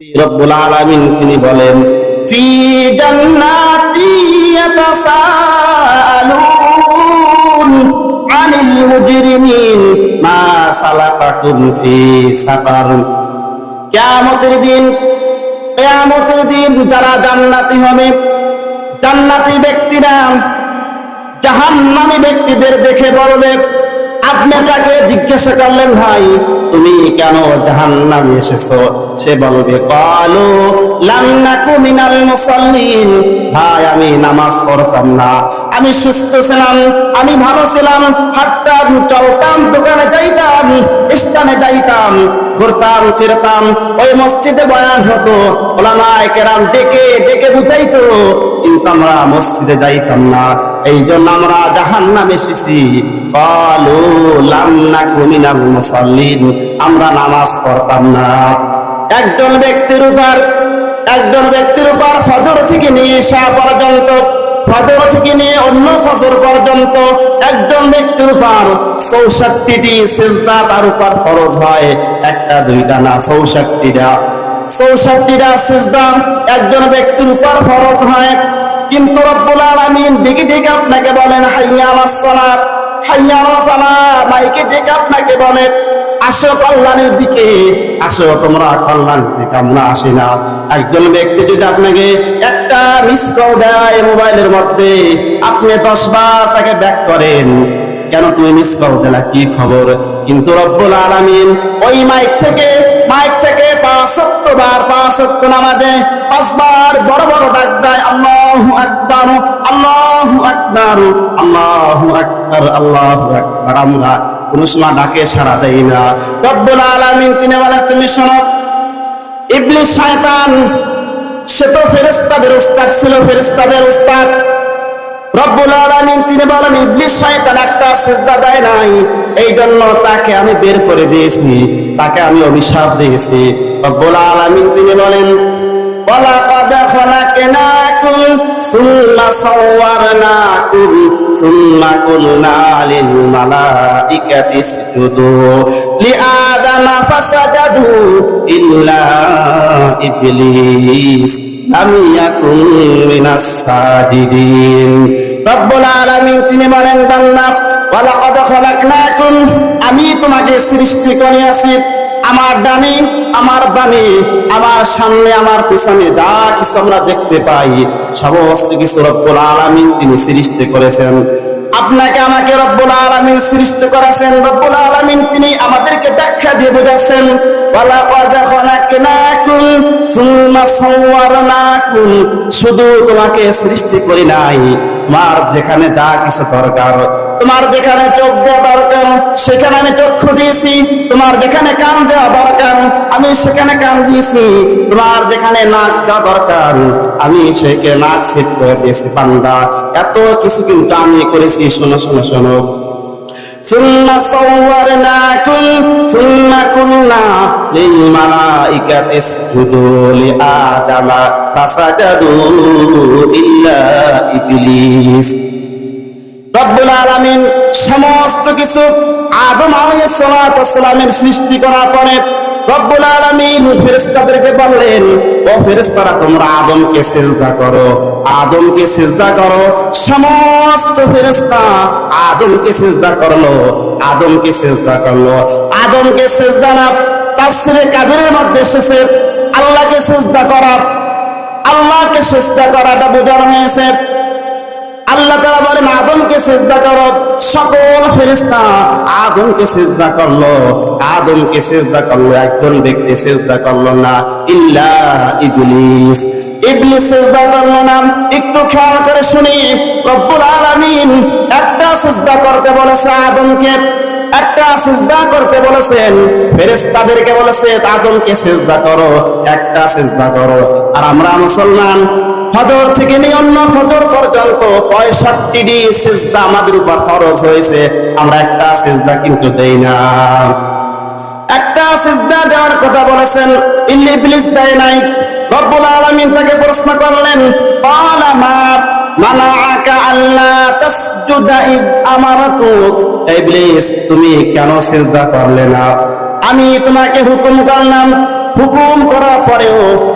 রব্বুল আলামিন তিনি বলেন, ফি জান্নাতি আনিল মুজরিমিন মা ফি সাকার। কিয়ামতের দিন কিয়ামতের দিন যারা জান্নাতি হবে, জান্নাতি ব্যক্তিরা জাহান্নামী ব্যক্তিদের দেখে বলবে, আপনি তাকে জিজ্ঞাসা করলেন, ভাই, তুমি কেন জাহান্নামে এসেছ? সে বলবে ভাই, আমি নামাজ পড়তাম না। আমি সুস্থ ছিলাম, আমি ভালো ছিলাম। হাঁটতাম, চলতাম, দোকানে যাইতাম, স্থানে যাইতাম, ঘুরতাম, ফিরতাম। ওই মসজিদে বয়ান হতো, ওলামায়ে কেরাম ডেকে ডেকে বুঝাইতো, কিন্তু আমরা মসজিদে যাইতাম না। এই জন্য আমরা জাহান নামে এসেছি আমরা নামাজ পড়তাম না। একজন ব্যক্তির উপর, একজন ব্যক্তির উপর ফজর থেকে নিয়ে এসা পর্যন্ত, ফজর থেকে নিয়ে অন্য ফজর পর্যন্ত একজন ব্যক্তির উপর চৌষট্টিটি সেজদা তার উপর ফরজ হয়। একটা, দুইটা না, চৌষট্টিটা। চৌষট্টিটা সেজদা একজন ব্যক্তির উপর ফরজ হয়। কিন্তু রব্বুল আলামিন ডেকে ডেকে আপনাকে বলেন, হাইয়া আলাস সালাত, হাইয়া আলাল ফালাহ মাইকে ডেকে আপনাকে বলেন আসো কল্যাণের দিকে। আসো তোমরা কল্যাণের দিকে, আমরা আসি না। একজন ব্যক্তি যদি আপনাকে একটা মিস কল দেয় মোবাইলের মধ্যে, আপনি দশ বার তাকে ব্যাক করেন। কেন তুমি মিস কল দিলা, কি খবর? কিন্তু রব্বুল আলামিন ওই মাইক থেকে মাইক থেকে পাঁচ বার পাঁচ নামাজে পাঁচবার বড় বড় ডাক দেয়, আল্লাহু আকবার আল্লাহু আকবার আল্লাহু আকবার আল্লাহু আকবার। আমরা কোন ডাকে সাড়া দেই না। রব্বুল আলামিন তিনি বলেন, তুমি শোনো ইবলিস শয়তান, সে তো ফেরেশতাদের উস্তাদ ছিল, ফেরেশতাদের উস্তাদ। রব্বুল আলামিন তিনি বলেন ইবলিস শয়তান একটা সিজদা দেয় নাই এই জন্য তাকে আমি বের করে দিয়েছি, তাকে আমি অভিশাপ দিয়েছি। রব্বুল আলামিন তিনি বলেন ولقد خلقناكم ثم صورناكم ثم قلنا للملائكة اسجدوا لآدم فسجدوا إلا إبليس لم يكن من الساجدين رب العالمين تنمرن بلنا ولقد خلقناكم أميتم أجي سرشتكم يا আমার ডানে, আমার বামে, আমার সামনে, আমার পিছনে দা কিছু আমরা দেখতে পাই, সমস্ত কিছু রব্বুল আলামিন তিনি সৃষ্টি করেছেন। আপনাকে আমাকে রব্বুল আলামিন সৃষ্টি করেছেন, রব্বুল আলামিন তিনি আমাদেরকে ব্যাখ্যা দিয়ে বোঝাচ্ছেন। শুধু তোমাকে সৃষ্টি করি নাই, তোমার যেখানে যা কিছু দরকার, তোমার যেখানে চোখ দেওয়া দরকার, সেখানে আমি চক্ষু দিয়েছি, তোমার যেখানে কান দেওয়া দরকার, আমি সেখানে কান দিয়েছি, তোমার যেখানে নাক দেওয়া দরকার, আমি সেখানে নাক সেট করে দিয়েছি, বান্দা। এত কিছু কিন্তু আমি করেছি, শোনো শোনো শোনো। ثم صورناكم ثم قلنا للملائكة اسجدوا لآدم فسجدوا إلا إبليس রব্বুল আলামিন সমস্ত কিছু আদম আলাইহিস সালাতু সালামের সৃষ্টি করার পরে রব্বুল আলামিন ফেরেশতাদেরকে বললেন, ও ফেরেশতারা, তোমরা আদমকে সিজদা করো। আদমকে সিজদা করো। সমস্ত ফেরেশতা আদমকে সিজদা করল, আদমকে সিজদা করল। আদমকে সিজদা না, তাফসিরে কাবিরের মধ্যে এসেছে, আল্লাহকে সিজদা করা। আল্লাহকে সিজদা করাটা বোঝানো হয়েছে। আল্লাহ তারা বলেন, আদমকে সেজদা করো। সকল ফেরেস্তা আদমকে সেজদা করল। আদমকে সেজদা করল, একজন ব্যক্তি সেজদা করল না, ইল্লা ইবলিস। ইবলিস করল না। একটু খেয়াল করে শুনি, রব্বুল আলামিন একটা সেজদা করতে বলেছে আদমকে, একটা সিজদা করতে বলেছেন। ফেরেশতাদেরকে বলেছে, আদমকে সিজদা করো, একটা সিজদা করো। আর আমরা মুসলমান ফজর থেকে নিয়ে অন্য ফজর পর্যন্ত পঁয়ষট্টি ডি সিজদা আমাদের উপর খরচ হয়েছে। আমরা একটা সিজদা কিন্তু দেই না। একটা সিজদা দেওয়ার কথা বলেছেন ইবলিস দেয় নাই। রব্বুল আলামিন তাকে প্রশ্ন করলেন মা মানাআকা আল্লা তাসজুদা ইদ আমারতুক ইবলিস, তুমি কেন সিজদা করলে না? আমি তোমাকে হুকুম করলাম। হুকুম করার পরেও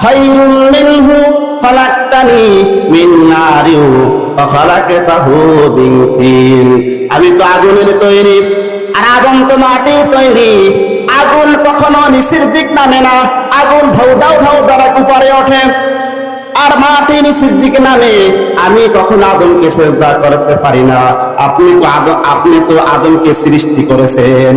খাইরুম মিনহু খালাক্তানি মিন খালাকতাহু মিন তিন। আমি তো আগুনের তৈরি, আর আগুন তো মাটির তৈরি। আগুন কখনো নিচের দিক নামে না, আগুন ধৌ ধাউ ধাউ দ্বারা উপরে ওঠে। আর মাটি নিচের দিক নামে, আমি কখনো আদমকে চেষ্টা করতে পারি না। আপনি আপনি তো আদমকে সৃষ্টি করেছেন।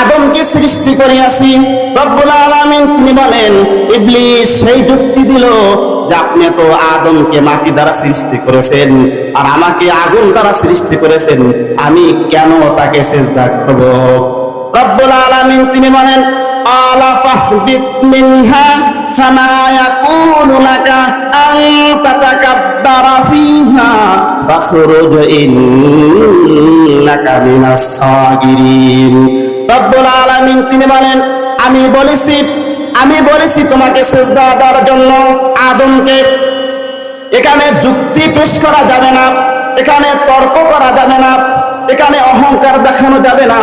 আদমকে সৃষ্টি করিয়াছি রব্বুল আলামিন তিনি বলেন, ইবলিস সেই যুক্তি দিল যে আপনি তো আদমকে মাটি দ্বারা সৃষ্টি করেছেন আর আমাকে আগুন দ্বারা সৃষ্টি করেছেন। আমি কেন তাকে সেজদা করব? রব্বুল আলামিন তিনি বলেন, আলা ফাহবিত মিনহা ফামা ইয়াকুনু লাকা আন তাতাকাব্বারা ফিহা ফাখরুজ ইন্নাকা মিনাস সাগিরিন। রব্বুল আলামিন তিনি বলেন, আমি বলেছি আমি বলেছি তোমাকে সেজদা দেওয়ার জন্য আদমকে। এখানে যুক্তি পেশ করা যাবে না, এখানে তর্ক করা যাবে না, এখানে অহংকার দেখানো যাবে না।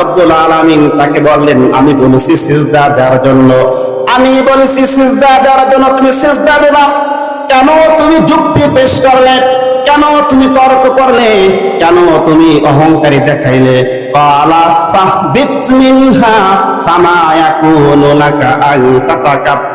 রব্বুল আলামিন তাকে বললেন, আমি বলেছি সিজদা দেওয়ার জন্য। আমি বলেছি সিজদা দেওয়ার জন্য তুমি সিজদা দেবা। কেন তুমি যুক্তি পেশ করলে? কেন তুমি তর্ক করলে? কেন তুমি অহংকারী দেখাইলে? পালা তাহবিত মিনহা, ফামা ইয়াকুনু লাকা আন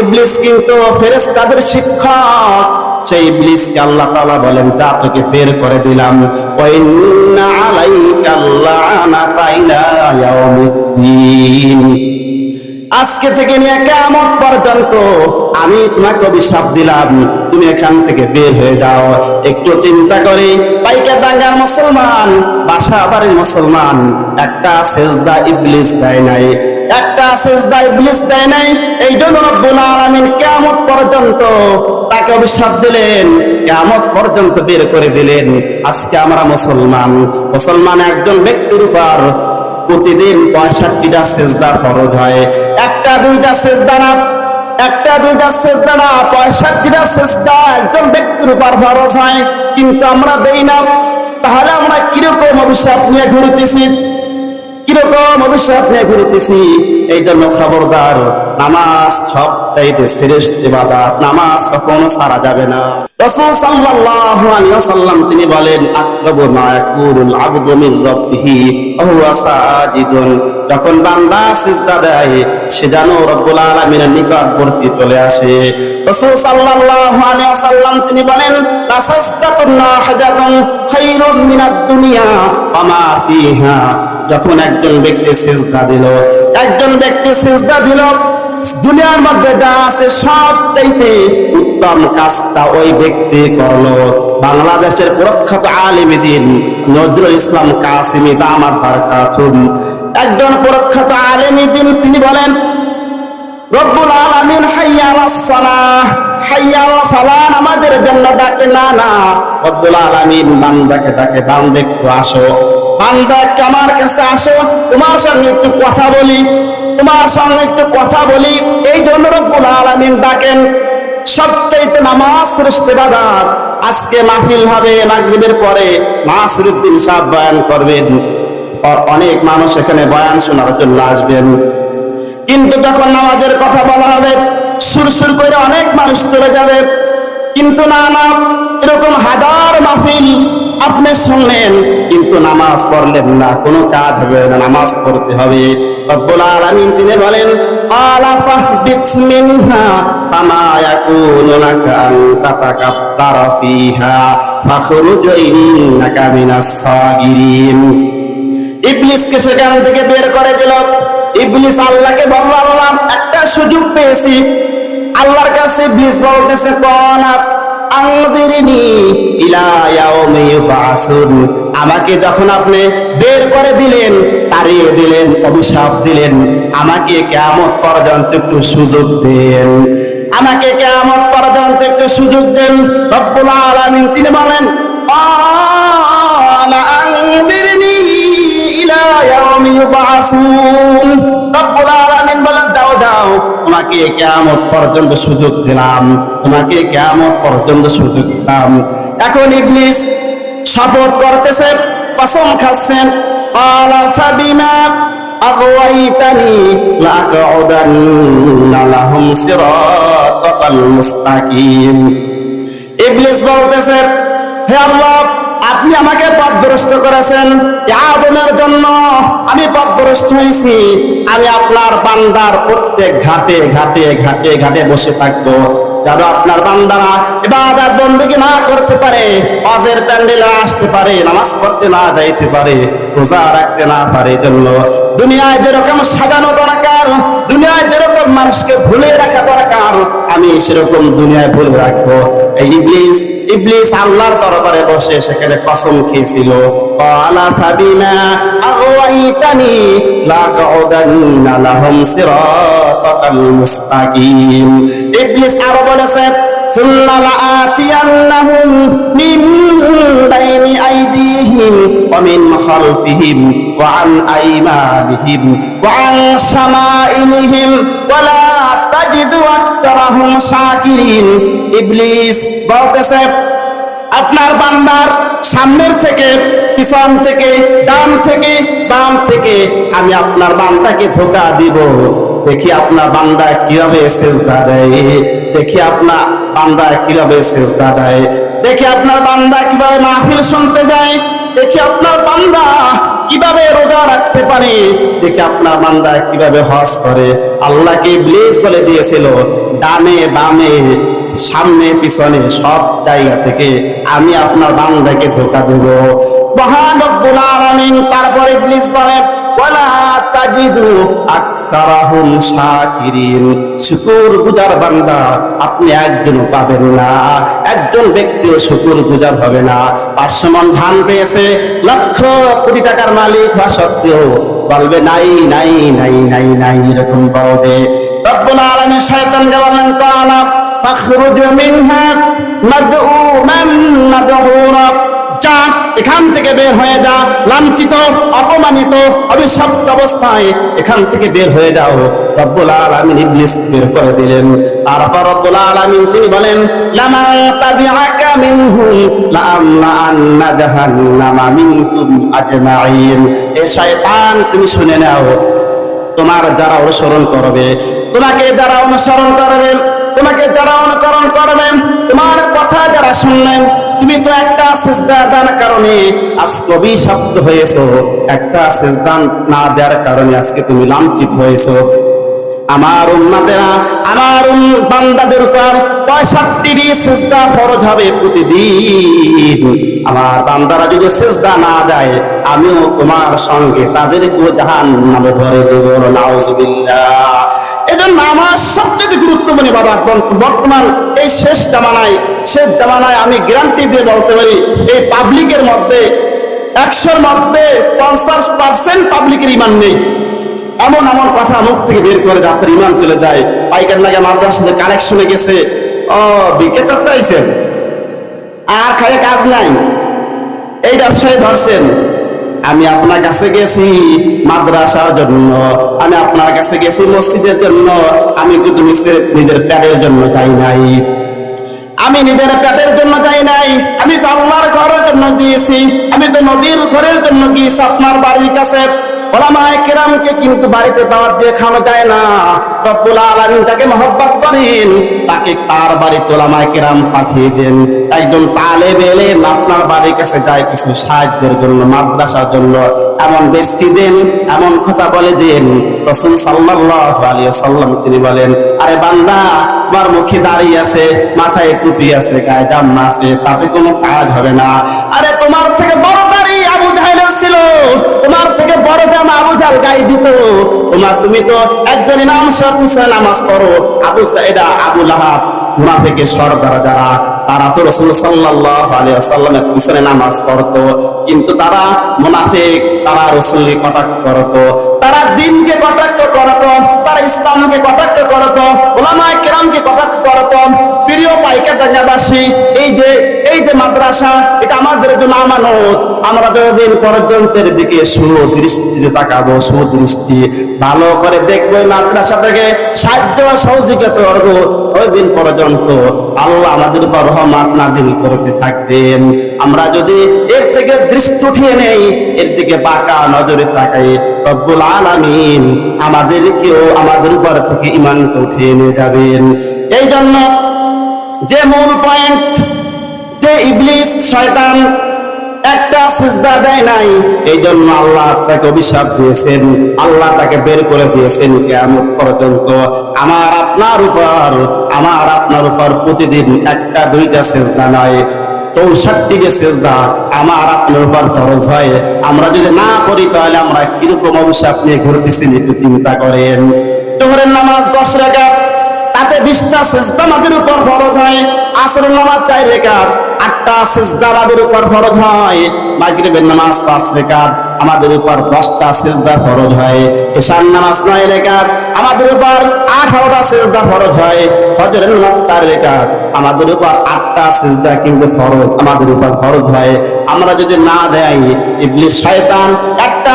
ইবলিস কিন্তু ফেরেশতাদের শিক্ষক। সেই ইবলিসকে আল্লাহ তালা বলেন, তা তোকে বের করে দিলাম। ওয়া ইন্না আলাইকা আজকে থেকে নিয়ে কেমন পর্যন্ত আমি তোমাকে অভিশাপ দিলাম। তুমি এখান থেকে বের হয়ে দাও। একটু চিন্তা করে পাইকার ডাঙ্গার মুসলমান, বাসা বাড়ির মুসলমান, একটা সেজদা ইবলিস দেয় নাই। একটা সেজদা ইবলিস দেয় নাই। এই জন্য রব্বুল আলামিন কিয়ামত পর্যন্ত তাকে অভিশাপ দিলেন, কিয়ামত পর্যন্ত বের করে দিলেন। আজকে আমরা মুসলমান। মুসলমান একজন ব্যক্তির উপর প্রতিদিন পঁয়ষট্টিটা সেজদা ফরজ হয়। একটা, দুইটা সেজদা না, একটা, দুইটা সেজদা না, পঁয়ষট্টিটা সেজদা একদম ব্যক্তির উপর ফরজ হয়। কিন্তু আমরা দেই না। তাহলে আমরা কীরকম অভিশাপ নিয়ে ঘুরতেছি? কীরকম অভিশাপ নিয়ে ঘুরতেছি। এই জন্য খবরদার, নামাজ সব চাইতে শ্রেষ্ঠ ইবাদত, নামাজ কখনো সারা যাবে না। তিনি বলেন, আকরাবু যখন বান্দা সিজদা দেয়, সে যেন রব্বুল নিকটবর্তী চলে আসে। রাসূল তিনি বলেন লাসাজদাতুন নাহাজাতুন খায়রুম মিনাদ দুনিয়া, ওয়া ফিহা যখন একজন ব্যক্তি সেজদা দিল, একজন ব্যক্তি সেজদা দিল, দুনিয়ার মধ্যে যা আছে সব চাইতে উত্তম কাজটা ওই ব্যক্তি করল। বাংলাদেশের প্রখ্যাত আলিমী দিন নজরুল ইসলাম কাসিমি দামাত বারকাতুম। একজন প্রখ্যাত আলিমী দিন তিনি বলেন, রব্বুল আলামিন, হাইয়া আলাস সালাহ, হাইয়া আলা ফালাহ আমাদের জন্য ডাকে না না। রব্বুল আলামিন বান্দাকে ডাকে, বান্দে একটু আসো। বান্দা একটু আমার কাছে আসো, তোমার সঙ্গে একটু কথা বলি, তোমার সঙ্গে একটু কথা বলি। এই জন্য রব্বুল আলামিন ডাকেন, সবচাইতে নামাজ শ্রেষ্ঠ ইবাদত। আজকে মাহফিল হবে মাগরিবের পরে। নাসরুদ্দিন সাহেব বয়ান করবেন অ- অনেক মানুষ এখানে বয়ান শোনার জন্য আসবেন। কিন্তু যখন নামাজের কথা বলা হবে সুরসুর করে অনেক মানুষ চলে যাবে। কিন্তু না না, এরকম হাজার মাহফিল আপনি শুনলেন, কিন্তু নামাজ পড়লেন না, কোনো কাজ হবে না, নামাজ পড়তে হবে। রব্বুল আলামিন তিনি বলেন, আলা মিনহা, ফামা ইয়াকুনু লাকা আন তাতাকাব্বারা ফিহা ফাখরুজ ইন্নাকা মিনাস সাগিরিন। ইবলিসকে সেখান থেকে বের করে দিল। ইবলিস আল্লাহকে বলল, আল্লাহ, একটা সুযোগ পেয়েছি। আল্লাহর কাছে ইবলিস বলতেছে কোন ইউবাসুন আমাকে যখন আপনি বের করে দিলেন, তাড়িয়ে দিলেন, অভিশাপ দিলেন, আমাকে কেমন পর্যন্ত একটু সুযোগ দেন। আমাকে কেমন পর্যন্ত একটু সুযোগ দেন। তিনি বলেন তোমাকে কিয়ামত পর্যন্ত সুযোগ দিলাম তোমাকে কিয়ামত পর্যন্ত সুযোগ দিলাম এখন ইবলিস শপথ করতেছে কসম খাচ্ছেন قال فبما أغويتني لأقعدن لهم صراطك المستقيم ইবলিস বলতেছে হে আল্লাহ আপনি আমাকে পথভ্রষ্ট করেছেন। আদমের জন্য আমি পথভ্রষ্ট হয়েছি। আমি আপনার বান্দার প্রত্যেক ঘাটে ঘাটে ঘাটে ঘাটে বসে থাকব। আপনার বান্দারা না করতে পারে অজের প্যান্ডেলে আসতে পারে, নামাজ পড়তে না যাইতে পারে, রোজা রাখতে না পারে। জন্য দুনিয়ায় যেরকম সাজানো দরকার দুনিয়ায় যেরকম মানুষকে ভুলে রাখা দরকার, আমি সেরকম দুনিয়ায় ভুলে রাখব। এই ইবলিস ইবলিস আল্লাহর দরবারে বসে সেখানে কসম খেয়েছিল। ক্বালা ফাবিমা আগওয়াইতানি লাকউদান্না লাহুম সিরাতাল মুস্তাকিম। ইবলিস আরও বলেছে, সুম্মা লাআতিয়ান্নাহুম মিন বাইনি আইদি ومن خلفهم وعن أيمانهم وعن شمائلهم ولا تجد أكثرهم شاكرين إبليس বলতেছে আপনার বান্দার সামনের থেকে পিছন থেকে ডান থেকে বাম থেকে আমি আপনার বান্দাকে ধোকা দিব দেখি আপনার বান্দা কিভাবে সেজদা দেয় দেখি আপনার বান্দা কিভাবে সেজদা দেয় দেখি আপনার বান্দা কিভাবে মাহফিল শুনতে যায় দেখি আপনার বান্দা কীভাবে রোজা রাখতে পারে? দেখি আপনার বান্দা কীভাবে হজ করে। আল্লাহকে ব্লেস বলে দিয়েছিল, ডানে বামে, সামনে পিছনে সব জায়গা থেকে আমি আপনার বান্দাকে ধোকা দেব। মহান রব্বুল আলামিন তারপরে ব্লিজ বলে ধান পেয়েছে, লক্ষ কোটি টাকার মালিক হওয়া সত্ত্বেও বলবে, নাই নাই নাই নাই নাই, এরকম বলবে। রব্বুল আলামিন শয়তানকে বলেন কালা ফখরুজ মিনহা মাদউমান মাদহুরা। যা এখান থেকে বের হয়ে যা। লাঞ্ছিত, অপমানিত, অভিশপ্ত অবস্থায় এখান থেকে বের হয়ে যাও। রব্বুল আলামিন ইবলিস বের করে দিলেন। তারপর রব্বুল আলামিন তিনি বলেন, লামা তাবিআকা মিনহুম লাআমলা আন্না জাহান্নামা মিনকুম আজমাইন এ শয়তান, তুমি শুনে নাও, তোমার যারা অনুসরণ করবে, তোমাকে যারা অনুসরণ করবে তোমাকে যারা অনুকরণ করবেন তোমার কথা যারা শুনলেন তুমি তো একটা সেজদা দান কারণে কবি অভিশপ্ত হয়েছো। একটা সেজদান না দেওয়ার কারণে আজকে তুমি লাঞ্ছিত হয়েছো। আমার উন্মাদেরা আমার বান্দাদের উপর পঁয়ষট্টি সেজদা ফরজ হবে প্রতিদিন। আমার বান্দারা যদি সেজদা না দেয়, আমিও তোমার সঙ্গে তাদেরকেও জাহান নামে ভরে দেব। নাউজুবিল্লাহ। এজন্য আমার সবচেয়ে গুরুত্বপূর্ণ বাধা বর্তমান এই শেষ জামানায় শেষ জামানায় আমি গ্যারান্টি দিয়ে বলতে পারি, এই পাবলিকের মধ্যে একশোর মধ্যে পঞ্চাশ পার্সেন্ট পাবলিকের ইমান নেই। এমন এমন কথা মুখ থেকে বের করে যাত্রা ইমান চলে দেয়। পাইকার নাগে মাদ্রাসার সাথে কানেকশনে গেছে। ও বিকে করতে আর খালি কাজ নাই। এই ব্যবসায় ধরছেন। আমি আপনার কাছে গেছি মাদ্রাসার জন্য। আমি আপনার কাছে গেছি মসজিদের জন্য। আমি কিন্তু নিজের নিজের প্যাডের জন্য যাই নাই। আমি নিজের পেটের জন্য যাই নাই। আমি তো আল্লাহর ঘরের জন্য গিয়েছি। আমি তো নবীর ঘরের জন্য গিয়েছি। আপনার বাড়ির কাছে মাদ্রাসার জন্য। এমন বেষ্টি দেন, এমন কথা বলে দেন। রসুল সাল্লাম তিনি বলেন, আরে বান্দা, তোমার মুখে দাঁড়িয়ে আছে, মাথায় টুপি আছে, গায়ে আছে, তাতে কোনো কাজ হবে না। আরে তোমার থেকে বড় তোমার থেকে বড় দাম আবু জাল গাই দিত। তোমার তুমি তো একজন ইমাম সাহেব নামাজ পড়ো। আবু সাইদা, আবু লাহাব যারা, তারা তো রসুল ওয়াসাল্লামের পিছনে নামাজ পড়তো। কিন্তু তারা মুনাফিক, তারা রসুলকে কটাক্ষ করতো। তারা দিনকে কটাক্ষ করতো। তারা ইসলামকে কটাক্ষ করতো, ওলামায়ে কেরামকে কটাক্ষ করতো। প্রিয় পাইকাটাঙ্গাবাসী এই যে এই যে মাদ্রাসা, এটা আমাদের জন্য আমানত। আমরা যতদিন পর্যন্তের দিকে সুদৃষ্টিতে তাকাবো, সুদৃষ্টি ভালো করে দেখব এই মাদ্রাসা থেকে, সাহায্য সহযোগিতা করব ওই দিন পর্যন্ত আল্লাহ আমাদের উপর রহমান নাজিল করতে থাকবেন। আমরা যদি এর থেকে দৃষ্টি উঠিয়ে নেই, এর দিকে বাঁকা নজরে তাকাই রব্বুল আলামিন আমাদেরকেও আমাদের উপর থেকে ইমান উঠিয়ে নিয়ে যাবেন। এই জন্য যে মূল পয়েন্ট, যে ইবলিস, শয়তান একটা সিজদা দেয় নাই এই জন্য আল্লাহ তাকে অভিশাপ দিয়েছেন, আল্লাহ তাকে বের করে দিয়েছেন কেমন পর্যন্ত। আমার আপনার উপর, আমার আপনার উপর প্রতিদিন একটা দুইটা সেজদা নয় চৌষট্টি যে সেজদা আমার আপনার উপর ফরজ হয়। আমরা যদি না করি, তাহলে আমরা কীরকম অভিশাপ নিয়ে ঘুরতেছি একটু চিন্তা করেন। তোহরের নামাজ দশ রেখা তাতে বিশটা সেজদা আমাদের উপর ফরজ হয়। আসরের নামাজ চাই রেখাত আটটা সেজদা আমাদের উপর ফরজ হয়। মাগরিবের নামাজ পাঁচ রেখাত, আমাদের উপর দশটা সেজদা ফরজ হয়। ঈশান নামাজ নয় রেখাত, আমাদের উপর আঠারোটা সেজদা ফরজ হয়। ফজরের নামাজ চার রেখাত, আমাদের উপর আটটা সেজদা কিন্তু ফরজ, আমাদের উপর ফরজ হয়। আমরা যদি না দেয় ইবলিস, শয়তান একটা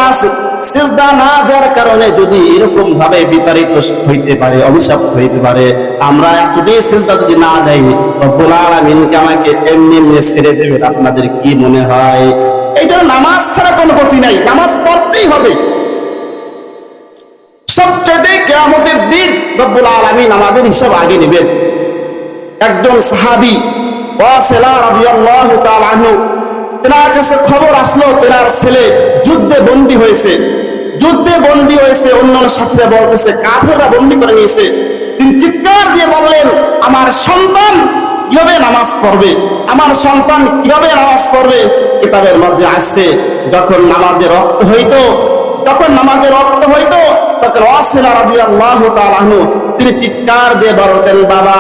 না দেওয়ার কারণে যদি এরকম ভাবে বিতাড়িত হইতে পারে, অভিশাপ হইতে পারে, আমরা সেজদা যদি না দেই, রব্বুল আলামিনকে আমাকে এমনি এমনি ছেড়ে আপনাদের কি মনে হয়? জন্য নামাজ ছাড়া কোনো গতি নাই, নামাজ পড়তেই হবে। সবচেয়ে কেয়ামতের দিন রব্বুল আলামিন আমাদের হিসাব আগে নেবেন। একজন সাহাবি, ওয়াসিলা রাদিয়াল্লাহু তাআলা তেনার কাছে খবর আসলো, তেনার ছেলে যুদ্ধে বন্দী হয়েছে। যুদ্ধে বন্দী হয়েছে, অন্যান্য সাথীরা বলতেছে, কাফেররা বন্দী করে নিয়েছে। তিনি চিৎকার দিয়ে বললেন, আমার সন্তান কীভাবে নামাজ পড়বে? আমার সন্তান কীভাবে নামাজ পড়বে? কিতাবের মধ্যে আসছে, যখন নামাজে রক্ত হইতো তখন নামাজে রক্ত হইতো, তখন অসিলা তাআলা আনহু, তিনি চিৎকার দিয়ে বলতেন, বাবা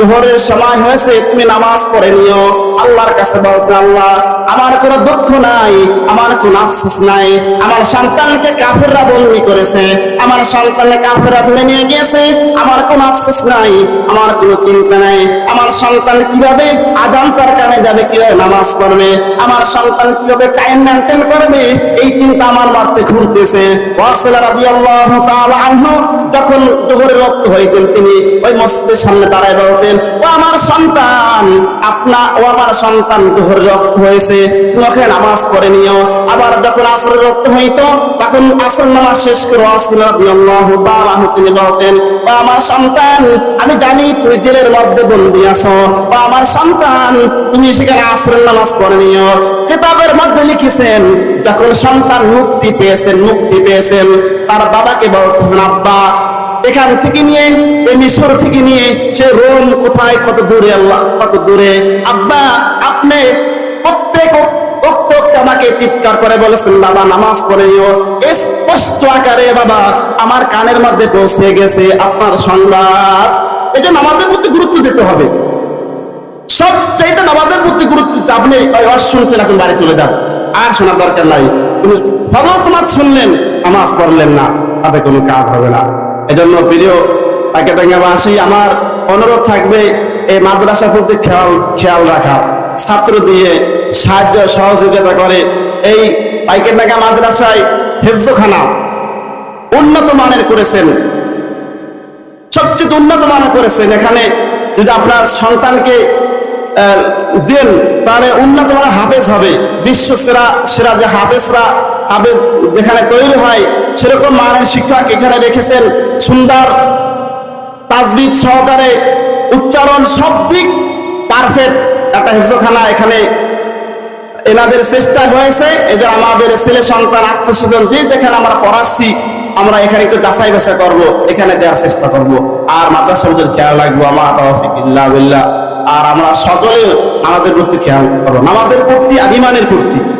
জোহরের সময় হয়েছে, তুমি নামাজ পড়ে নিও। আল্লাহর কাছে বলতে আল্লাহ, আমার কোনো দুঃখ নাই, আমার কোনো আফসোস নাই। আমার সন্তানকে কাফেররা বন্দি করেছে, আমার সন্তানকে কাফেররা ধরে নিয়ে গিয়েছে, আমার কোনো আফসোস নাই, আমার কোনো চিন্তা নাই। আমার সন্তান কীভাবে আদান তার কানে যাবে, কীভাবে নামাজ পড়বে, আমার সন্তান কীভাবে টাইম মেনটেন করবে, এই চিন্তা আমার মারতে ঘুরতেছে। ওয়াসিলা রাদিয়াল্লাহু তাআলা আনহু, যখন জোহরের রক্ত হইতেন তিনি, ওই মসজিদের সামনে দাঁড়ায় বলতেন ও আমার সন্তান, আপনা ও আমার সন্তান জোহরের রক্ত হয়েছে তুমি ওখানে নামাজ পড়ে নিও। আবার যখন আসরের রক্ত হইতো, তখন আসর নামাজ শেষ করে রাদিয়াল্লাহু তাআলা তিনি বলতেন, ও আমার সন্তান, আমি জানি তুমি দিলের মধ্যে বন্দী আছো। ও আমার সন্তান, তুমি সেখানে আসরের নামাজ পড়ে নিও। কিতাবের মধ্যে লিখেছেন, যখন সন্তান মুক্তি পেয়েছেন মুক্তি পেয়েছেন। তার বাবাকে বলতেছেন, আব্বা এখান থেকে নিয়ে এই মিশর থেকে নিয়ে, সে রোম কোথায়? কত দূরে আল্লাহ, কত দূরে? আব্বা, আপনি প্রত্যেক আমাকে চিৎকার করে বলেছেন, বাবা, নামাজ পড়ে নিও। স্পষ্ট আকারে, বাবা, আমার কানের মধ্যে পৌঁছে গেছে আপনার সংবাদ। এটা নামাজের প্রতি গুরুত্ব দিতে হবে। সব চাইতে নামাজের প্রতি গুরুত্ব দিতে আপনি অস শুনছেন, এখন বাড়ি চলে যান। আর শোনার দরকার নাই। কিন্তু ফজর তোমার শুনলেন, নামাজ পড়লেন না, তাতে কোনো কাজ হবে না। এজন্য প্রিয় আসি আমার অনুরোধ থাকবে এই মাদ্রাসার প্রতি খেয়াল খেয়াল রাখা। ছাত্র দিয়ে সাহায্য সহযোগিতা করে এই পাইকেরডাঙ্গা মাদ্রাসায় হেফজোখানা উন্নত মানের করেছেন। সবচেয়ে উন্নত মানের করেছেন। এখানে যদি আপনার সন্তানকে দেন, তাহলে উন্নত মানের হাফেজ হবে। বিশ্ব সেরা সেরা যে হাফেজরা আবে যেখানে তৈরি হয়, সেরকম মানের শিক্ষক এখানে রেখেছেন সুন্দর, তাজবিদ সহকারে উচ্চারণ সব দিক পারফেক্ট একটা হেফজখানা এখানে এনাদের চেষ্টা হয়েছে। এদের আমাদের ছেলে সন্তান আত্মীয় স্বজন যে যেখানে আমরা পড়াচ্ছি, আমরা এখানে একটু যাচাই বাছাই করব, এখানে দেওয়ার চেষ্টা করব। আর মাদ্রাসা মধ্যে খেয়াল রাখব আমার আর আমরা সকলে আমাদের প্রতি খেয়াল করব। নামাজের প্রতি আর ইমানের প্রতি।